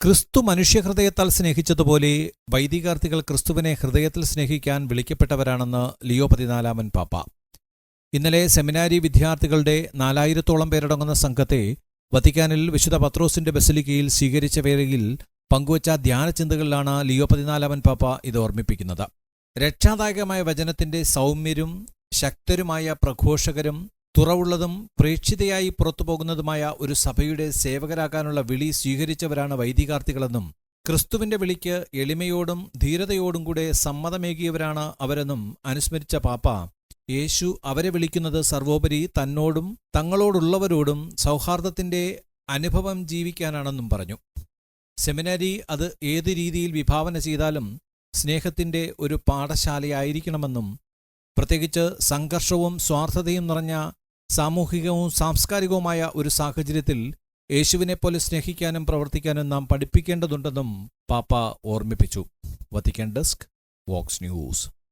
ക്രിസ്തു മനുഷ്യഹൃദയത്താൽ സ്നേഹിച്ചതുപോലെ വൈദികാർത്ഥികൾ ക്രിസ്തുവിനെ ഹൃദയത്തിൽ സ്നേഹിക്കാൻ വിളിക്കപ്പെട്ടവരാണെന്ന് ലിയോ പതിനാലാമൻ പാപ്പ. ഇന്നലെ സെമിനാരി വിദ്യാർത്ഥികളുടെ നാലായിരത്തോളം പേരടങ്ങുന്ന സംഘത്തെ വത്തിക്കാനിൽ വിശുദ്ധ പത്രോസിന്റെ ബസലിക്കയിൽ സ്വീകരിച്ച വേളയിൽ പങ്കുവച്ച ധ്യാനചിന്തകളിലാണ് ലിയോ പതിനാലാമൻ പാപ്പ ഇത് ഓർമ്മിപ്പിക്കുന്നത്. രക്ഷാദായകമായ വചനത്തിന്റെ സൗമ്യരും ശക്തരുമായ പ്രഘോഷകരും തുറവുള്ളതും പ്രേക്ഷിതയായി പുറത്തുപോകുന്നതുമായ ഒരു സഭയുടെ സേവകരാകാനുള്ള വിളി സ്വീകരിച്ചവരാണ് വൈദികാർത്ഥികളെന്നും ക്രിസ്തുവിന്റെ വിളിക്ക് എളിമയോടും ധീരതയോടും കൂടെ സമ്മതമേകിയവരാണ് അവരെന്നും അനുസ്മരിച്ച പാപ്പ യേശു അവരെ വിളിക്കുന്നത് സർവോപരി തന്നോടും തങ്ങളോടുള്ളവരോടും സൗഹാർദ്ദത്തിന്റെ അനുഭവം ജീവിക്കാനാണെന്നും പറഞ്ഞു. സെമിനാരി അത് ഏത് രീതിയിൽ വിഭാവന ചെയ്താലും സ്നേഹത്തിന്റെ ഒരു പാഠശാലയായിരിക്കണമെന്നും പ്രത്യേകിച്ച് സംഘർഷവും സ്വാർത്ഥതയും നിറഞ്ഞ സാമൂഹികവും സാംസ്കാരികവുമായ ഒരു സാഹചര്യത്തിൽ യേശുവിനെപ്പോലെ സ്നേഹിക്കാനും പ്രവർത്തിക്കാനും നാം പഠിപ്പിക്കേണ്ടതുണ്ടെന്നും പാപ്പ ഓർമ്മിപ്പിച്ചു. Vatican desk Vox news.